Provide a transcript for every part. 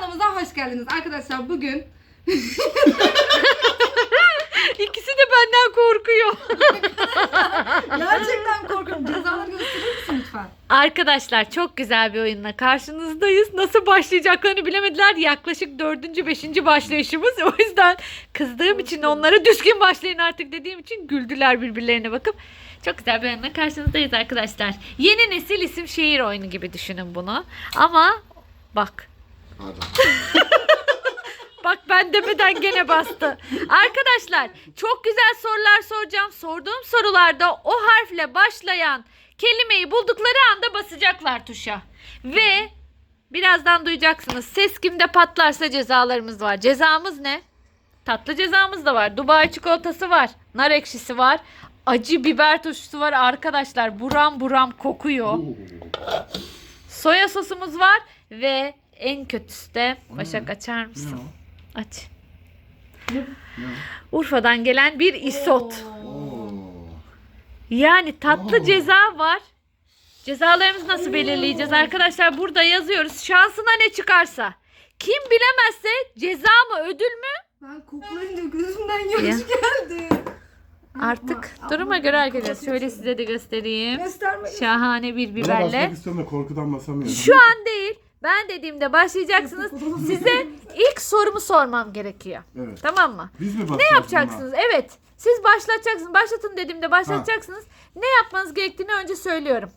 Kanalımıza hoş geldiniz. Arkadaşlar bugün İkisi de benden korkuyor. gerçekten korkuyorum. Cezaları gösterir misin lütfen? Arkadaşlar çok güzel bir oyunla karşınızdayız. Nasıl başlayacaklarını bilemediler. Yaklaşık dördüncü, beşinci başlayışımız. O yüzden kızdığım için onlara düzgün başlayın artık dediğim için güldüler birbirlerine bakıp. Çok güzel bir oyunla karşınızdayız arkadaşlar. Yeni nesil isim şehir oyunu gibi düşünün bunu. Ama bak Pardon. Bak ben demeden gene bastı. Arkadaşlar çok güzel sorular soracağım. Sorduğum sorularda o harfle başlayan kelimeyi buldukları anda basacaklar tuşa. Ve birazdan duyacaksınız. Ses kimde patlarsa cezalarımız var. Cezamız ne? Tatlı cezamız da var. Dubai çikolatası var. Nar ekşisi var. Acı biber turşusu var arkadaşlar. Buram buram kokuyor. Soya sosumuz var ve en kötüsü de Başak açar mısın? Aç. Urfa'dan gelen bir isot. Oo. Yani tatlı Oo. ceza var. Cezalarımızı nasıl belirleyeceğiz arkadaşlar? Burada yazıyoruz. Şansına ne çıkarsa. Kim bilemezse ceza mı ödül mü? Ben koklayınca gözümden yaş Ya. geldi. Artık Yapma. duruma Yapma. göre arkadaşlar. Şöyle size de göstereyim. Şahane bir Ben biberle. da korkudan basamıyorum. Şu an değil. Ben dediğimde başlayacaksınız. Size ilk sorumu sormam gerekiyor. Evet. Tamam mı? Biz mi Ne yapacaksınız? Evet. Siz başlatacaksınız. Başlatın dediğimde başlatacaksınız. Ne yapmanız gerektiğini önce söylüyorum.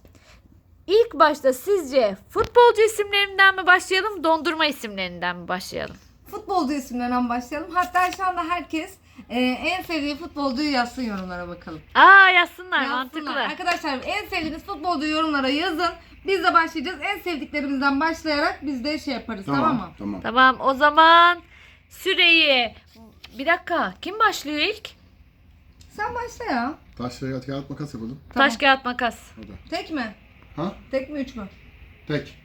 İlk başta sizce futbolcu isimlerinden mi başlayalım, dondurma isimlerinden mi başlayalım? Futbolcu isimlerinden başlayalım. Hatta şu anda herkes e, en sevdiği futbolcuyu yazsın yorumlara bakalım. Aa yazsınlar, Yazsınlar. mantıklı. Arkadaşlar en sevdiğiniz futbolcuyu yorumlara yazın. Biz de başlayacağız. En sevdiklerimizden başlayarak biz de şey yaparız tamam, Tamam. mı? Tamam. Tamam o zaman süreyi... Bir dakika kim başlıyor ilk? Sen başla ya. Taş ve kağıt makas yapalım. Tamam. Taş kağıt makas. Hadi. Tek mi? Ha? Tek mi üç mü? Tek.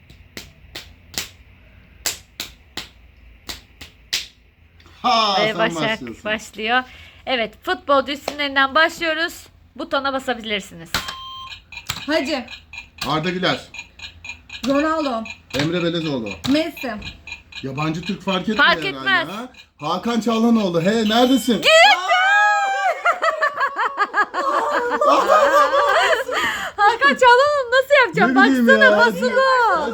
Ha Ve sen Başak başlıyorsun. başlıyor. Evet futbolcu isimlerinden başlıyoruz. Butona basabilirsiniz. Hacı, Arda Güler. Ronaldo, Emre Belezoğlu. Messi, Yabancı Türk fark etmiyor Fark herhalde, etmez. ha? Hakan Çalhanoğlu. Hey neredesin? Hakan Çalhanoğlu nasıl yapacağım? Ne bileyim Baksana ya. basılı.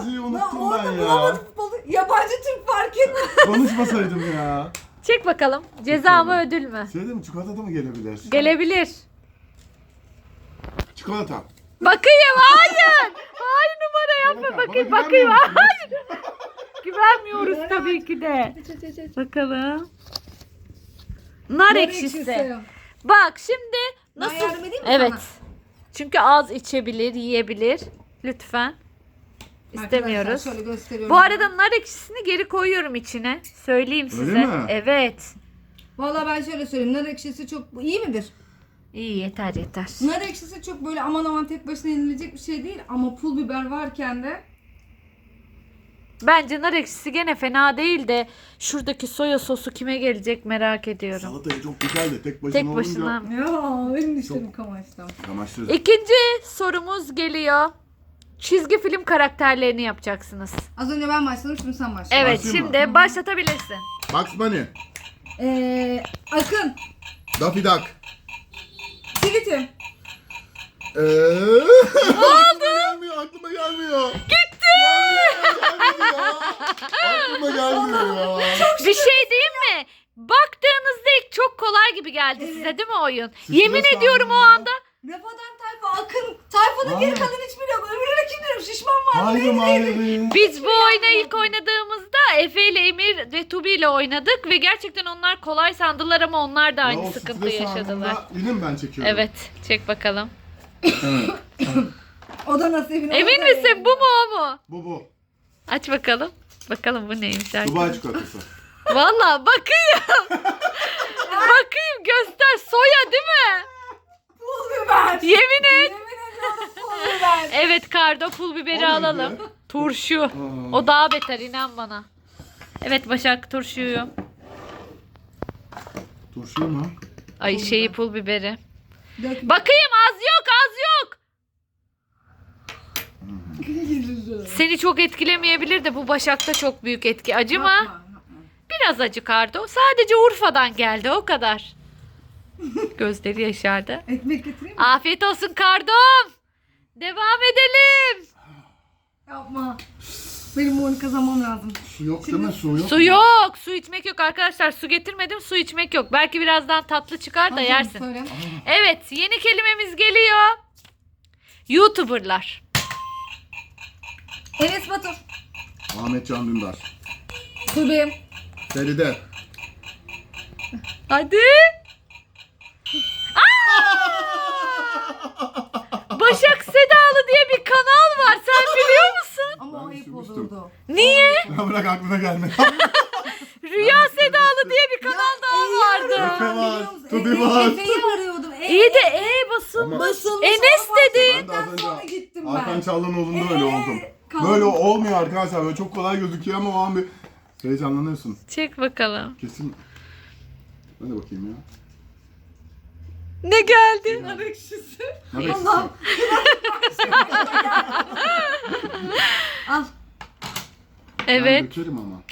Acıyı Ya unuttum orada ben ya. bulamadım futbolu. Yabancı Türk fark etmez. Konuşmasaydım ya. Çek bakalım. Ceza mı ödül mü? Söyledim mi? Çikolata da mı gelebilir? Gelebilir. Çikolata. Bakayım hayır. Hayır numara yapma bakayım Bana bakayım. güvenmiyor? Hayır. Güvenmiyoruz tabii ki de. Bakalım. Nar ekşisi. Bak şimdi nasıl? yardım edeyim mi Evet. sana? Çünkü az içebilir, yiyebilir. Lütfen. İstemiyoruz. Arkadaşlar şöyle gösteriyorum. Bu arada nar ekşisini geri koyuyorum içine. Söyleyeyim Öyle size. mi? Evet. Valla ben şöyle söyleyeyim. Nar ekşisi çok iyi midir? İyi yeter yeter. Nar ekşisi çok böyle aman aman tek başına yenilecek bir şey değil. Ama pul biber varken de Bence nar ekşisi gene fena değil de şuradaki soya sosu kime gelecek merak ediyorum. Salatayı çok güzeldi. Tek başına Tek olunca. başına. ya benim dişlerim kamaştı. Kamaştırdı. İkinci sorumuz geliyor. Çizgi film karakterlerini yapacaksınız. Az önce ben başladım şimdi sen başla. Evet Başlayayım mı? şimdi başlatabilirsin. Bugs Bunny. Ee, Akın, Daffy Duck. Tweet'im, Eee? aklıma gelmiyor, aklıma gelmiyor. Gitti. Gelmiyor, gelmiyor. aklıma gelmiyor ya. Bir şey diyeyim mi? Baktığınızda ilk çok kolay gibi geldi size değil mi oyun? Stres Yemin ediyorum o anda. Rafadan Tayfa, Akın. Tayfa'nın geri Hayır. kalan hiçbiri yok. Öbürüne kim bilir? Şişman var. Hayır neydi, hayır. neydi? hayır. Biz bu oyunu ilk oynadığımızda Efe ile Emir ve Tubi ile oynadık ve gerçekten onlar kolay sandılar ama onlar da aynı stres yaşadılar. Yine ben çekiyorum? Evet, çek bakalım. O da nasibini. Emin o da misin yani. bu mu o mu? Bu bu. Aç bakalım. Bakalım bu neymiş Dubai arkadaşlar. çikolatası. Valla bakayım. bakayım göster soya değil mi? Pul biber. Yemin et. Yemin ediyorum pul biber. Evet kardo pul biberi O neydi? alalım. Turşu. O daha beter inan bana. Evet Başak turşuyu. Turşu mu? Ay Pul şeyi biber. pul biberi. Dökme. Bakayım az yok az yok. Seni çok etkilemeyebilir de bu Başak'ta çok büyük etki. Acı mı? Biraz acı Kardo. Sadece Urfa'dan geldi o kadar. Gözleri yaşardı. Ekmek getireyim mi? Afiyet olsun Kardom. Devam edelim. Yapma. Benim oyunu kazanmam lazım. Su yok değil mi? Su yok. Su yok. Su içmek yok arkadaşlar. Su getirmedim. Su içmek yok. Belki birazdan tatlı çıkar da Hazır yersin. Söyle. Evet, yeni kelimemiz geliyor. YouTuber'lar. Enes Batur. Ahmet Can Dündar. Subi. Feride. Hadi. Aa! Başak Sedalı diye bir kanal var. Sen biliyor musun? Olurdu. Niye? Ya bırak aklına gelmedi. Rüya Sedalı diye bir kanal daha vardı. Efe var? Tubi E- e- var. Efe'yi arıyordum. E- İyi de e basın. Ama- Basılmış Enes ama dedi. Ben de az sonra önce gittim Hakan ben. Çağlanoğlu'nda öyle Ee, oldum. kaldım. Böyle olmuyor arkadaşlar. Böyle çok kolay gözüküyor ama o an bir heyecanlanıyorsun. Çek bakalım. Kesin. Ben de bakayım ya. Ne geldi? Nar ekşisi. Nar ekşisi. Allah'ım. Al. Ben Evet. dökerim ama.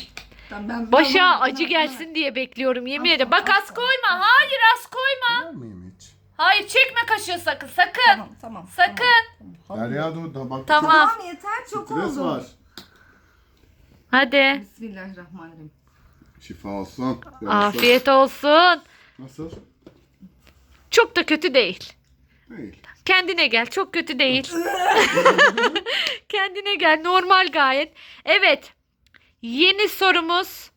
Tamam, ben, Başa ben- acı ben- gelsin diye bekliyorum yemin ederim. Bak az koyma. Hayır az koyma. Hiç? Hayır çekme kaşığı sakın. Sakın. Tamam tamam. Sakın. Tamam. Derya dur da bak. Tamam. Tamam yeter çok Stres oldu. var. Hadi. Bismillahirrahmanirrahim. Şifa olsun. Yarısı. Afiyet olsun. Nasıl? Çok da kötü değil. Değil. Kendine gel. Çok kötü değil. Kendine gel. Normal gayet. Evet. Yeni sorumuz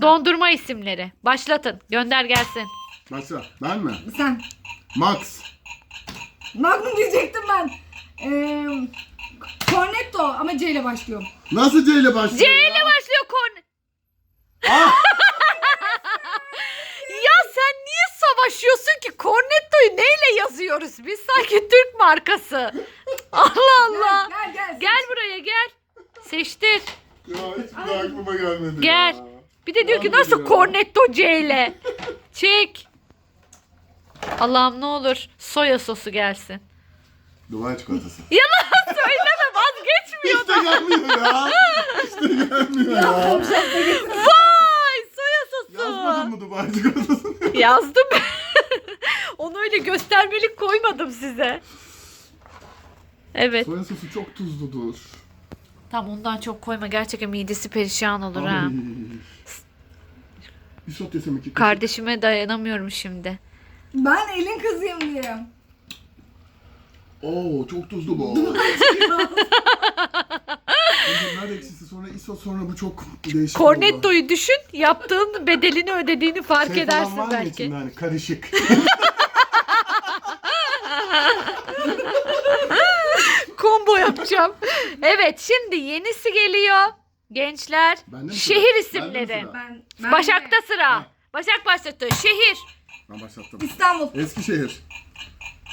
dondurma isimleri. Başlatın. Gönder gelsin. Başla. Ben mi? Sen. Max. Magnum diyecektim ben. Ee, Cornetto ama C ile başlıyor. Nasıl C ile başlıyor? C ya? ile başlıyor korne. Ah! Ya sen niye savaşıyorsun ki? Cornetto'yu neyle yazıyoruz biz? Sanki Türk markası. Allah Allah. Gel gel. Gel buraya gel. Seçtir. Ya hiç aklıma gelmedi Gel. ya. Bir de diyor ki Yandı nasıl ya. Cornetto C ile? Çek. Allah'ım ne olur soya sosu gelsin. Dubai çikolatası. Yalan söyleme vazgeçmiyor. Hiç de gelmiyor ya. Hiç de gelmiyor ya. Vay soya sosu. Yazmadın mı Dubai çikolatasını? Yazdım. Onu öyle göstermelik koymadım size. Evet. Soya sosu çok tuzludur. Tam ondan çok koyma. Gerçekten midesi perişan olur ha. İki. Kardeşime dayanamıyorum şimdi. Ben elin kızıyım diye. Oo çok tuzlu bu. Önce nar ekşisi sonra isot sonra bu çok değişik oldu. Cornetto'yu düşün. Yaptığın bedelini ödediğini fark Şey falan edersin var mı belki. içinde hani karışık. Combo yapacağım. evet şimdi yenisi geliyor. Gençler. Bende mi sıra? Şehir Bende mi isimleri. sıra? Ben, ben Başak'ta de. sıra. Ha. Başak başlattı. Şehir. Ben başlattım. İstanbul, Eskişehir.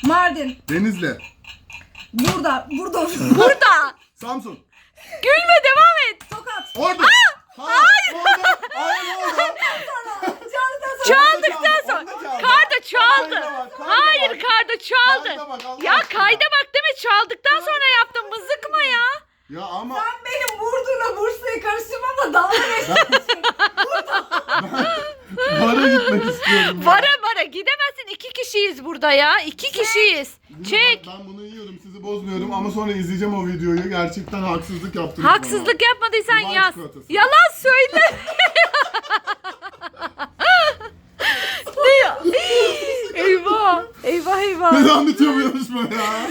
Mardin, Denizli. burada, burada. Burada. Samsun. Gülme devam et. Tokat. Hayır. Hayır orada. Canlıdan sonra. Çaldıktan sonra. Onda çaldı. Karda çaldı. Kayda bak, kayda Hayır bak. karda çaldı. Kayda bak, Allah Ya aşkına. kayda bak deme çaldıktan sonra yaptım. Ya. Ama Sen benim vurduğuna Bursa'yı karıştırmamla dalga geçtin. bara gitmek istiyorum ya. Vara vara gidemezsin. İki kişiyiz burada ya. İki kişiyiz. Çek. Ben, bunu yiyorum sizi bozmuyorum ama sonra izleyeceğim o videoyu. Gerçekten haksızlık yaptınız bana. Haksızlık yapmadıysan Dubai yaz. çikolatası. Yalan söyle. ne ya? eyvah. Eyvah eyvah. Neden bitiyor bu yarışma ya?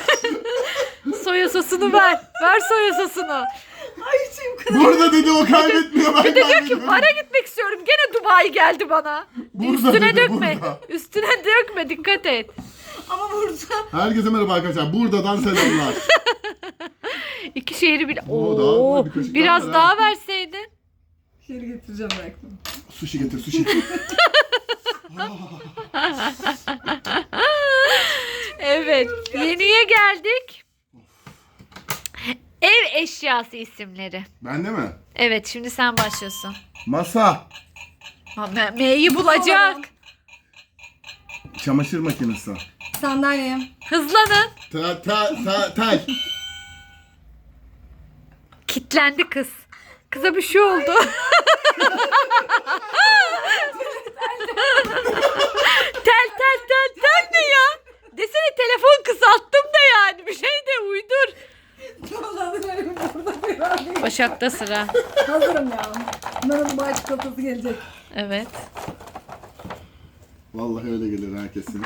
Soya sosunu ver. Ver soya sosunu. Ay içim kırıldı. Burada dedi o kaybetmiyor ben Bir de diyor ki kaybediyorum. para gitmek istiyorum. Gene Dubai geldi bana. Burada Üstüne dedi, dökme. burada. Üstüne dökme dikkat et. Ama burada. Herkese merhaba arkadaşlar. Buradan selamlar. İki şehri bile. Oo, daha Oo, bir kaşık biraz daha var daha ha. verseydin. Şeri getireceğim belki. sushi getir sushi. Evet. Yeniye geldik. Ev eşyası isimleri. Bende mi? Evet şimdi sen başlıyorsun. Masa. Ha, M- M'yi bulacak. Çamaşır makinesi. Sandalye. Hızlanın. Ta ta ta tel. Kitlendi kız. Kıza bir şey oldu. tel tel tel tel ne ya? Desene telefon kısalttım da yani. Bir şey de uydur. Allah'ım burada bir. Başak'ta sıra. Hazırım ya. Nana Dubai çikolatası gelecek. Evet. Vallahi öyle gelir herkesin.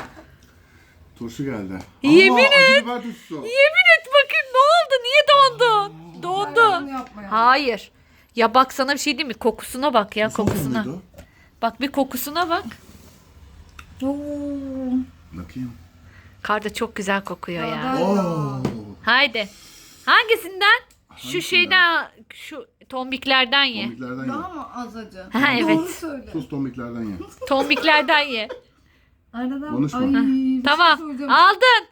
Turşu geldi. Yemin et. Yemin et bakın ne oldu? Niye dondun? Dondu. Hayır. Ya bak sana bir şey diyeyim mi? Kokusuna bak ya Nasıl kokusuna. Bak bir kokusuna bak. Oo. Bakayım. Kar da çok güzel kokuyor ya. Oo. Haydi. Hangisinden? Şu Hangisinden? şeyden, şu tombiklerden ye. Tombiklerden ye. Daha mı az acı? Ha, evet. Doğru söyle. Sus tombiklerden ye. Tombiklerden ye. Aradan Konuşma. Ay, bir şey Tamam. söyleyeceğim. Aldın.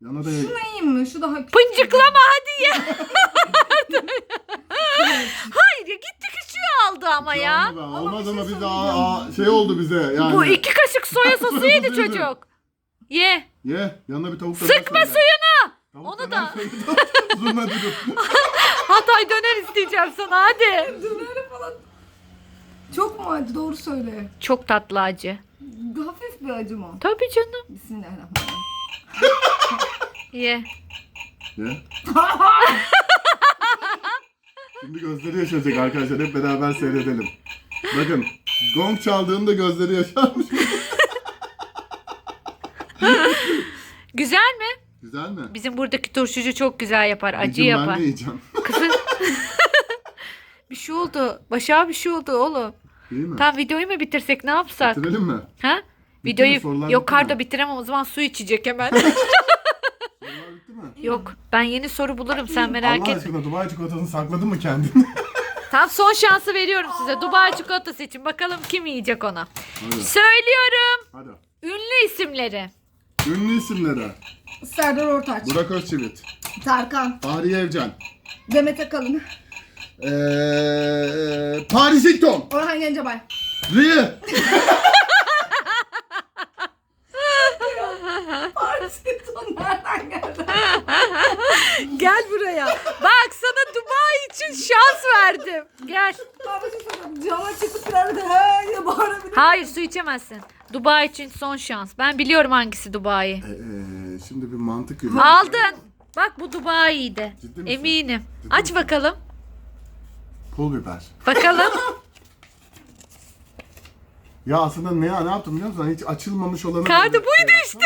Yana da ye. Şunu yiyeyim mi? Şu daha küçük. Pıncıklama hadi ye. Hayır ya gitti küçüğü aldı ama ya. Be, Olmaz bir ama şey bize aa, şey oldu bize yani. Bu iki kaşık soya sosu yedi çocuk. Ye. Ye. Yanına bir tavuk Sıkma suyunu. Onu da. Zurna dürüm. Hatay döner isteyeceğim sana hadi. Döneri falan. Çok mu acı? Doğru söyle. Çok tatlı acı. Hafif bir acı mı? Tabii canım. Bismillahirrahmanirrahim. Ye. Ye. Şimdi gözleri yaşaracak arkadaşlar. Hep beraber seyredelim. Bakın. Gong çaldığında gözleri yaşarmış. Güzel mi? Güzel mi? Bizim buradaki turşucu çok güzel yapar. Acı Ben yapar. de yiyeceğim. Kızım. bir şey oldu. Başa bir şey oldu oğlum. İyi mi? Tam videoyu mu bitirsek ne yapsak? Bitirelim mi? Ha? mi? Videoyu Sorular yok bitti karda bitiremem o zaman su içecek hemen. Sorular bitti mi? yok ben yeni soru bulurum sen merak Allah etme. aşkına Dubai çikolatasını sakladın mı kendini? Tam son şansı veriyorum size Dubai çikolatası için. Bakalım kim yiyecek ona. Hadi. Söylüyorum. Hadi. Ünlü isimleri. Ünlü isimleri. Serdar Ortaç. Burak Özçivit. Tarkan. Fahriye Evcen. Demet Akalın. Ee, Paris Hilton. Orhan Gencebay. Rie. Paris Hilton nereden geldi? Gel buraya. Bak sana Dubai verdim. Gel. Cama çıkıp da he diye bağırabilir. Hayır su içemezsin. Dubai için son şans. Ben biliyorum hangisi Dubai. Ee, şimdi bir mantık yürüyor. Aldın. Bak bu Dubai'ydi. Ciddi misin? Eminim. Ciddi Aç misin? bakalım. Pul biber. Bakalım. Ya aslında ne, ne yaptım biliyor musun? Hiç açılmamış olanı... Kardı buydu şey işte.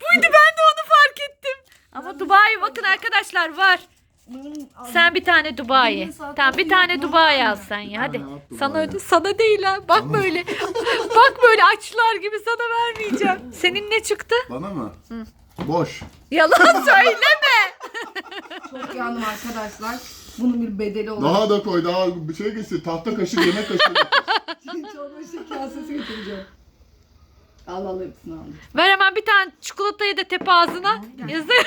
buydu ben de onu fark ettim. Ama Dubai bakın arkadaşlar var. Bunun- Sen bir tane Dubai. Tamam bir tane. Dubai al sen ya. Hadi. Sana öde- sana değil ha. Bak böyle. Bak böyle açlar gibi sana vermeyeceğim. Senin ne çıktı? Bana mı? Boş. Yalan söyleme. Çok yandım arkadaşlar. Bunun bir bedeli olarak. Daha da koy daha bir şey geçsin. Tahta kaşığı yemek kaşığı. Çorba şey kasesi getireceğim. Al al hepsini al. Ver hemen bir tane çikolatayı da tepe ağzına. Yazık.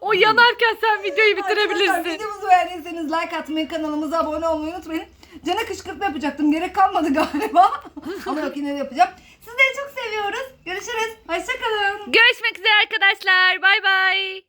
O yanarken sen videoyu Arkadaşlar bitirebilirsin. videomuzu beğendiyseniz like atmayı, kanalımıza abone olmayı unutmayın. Cana kışkırtma yapacaktım. Gerek kalmadı galiba. Ama yok yine de yapacağım. Sizleri çok seviyoruz. Görüşürüz. Hoşçakalın. Görüşmek üzere arkadaşlar. Bay bay.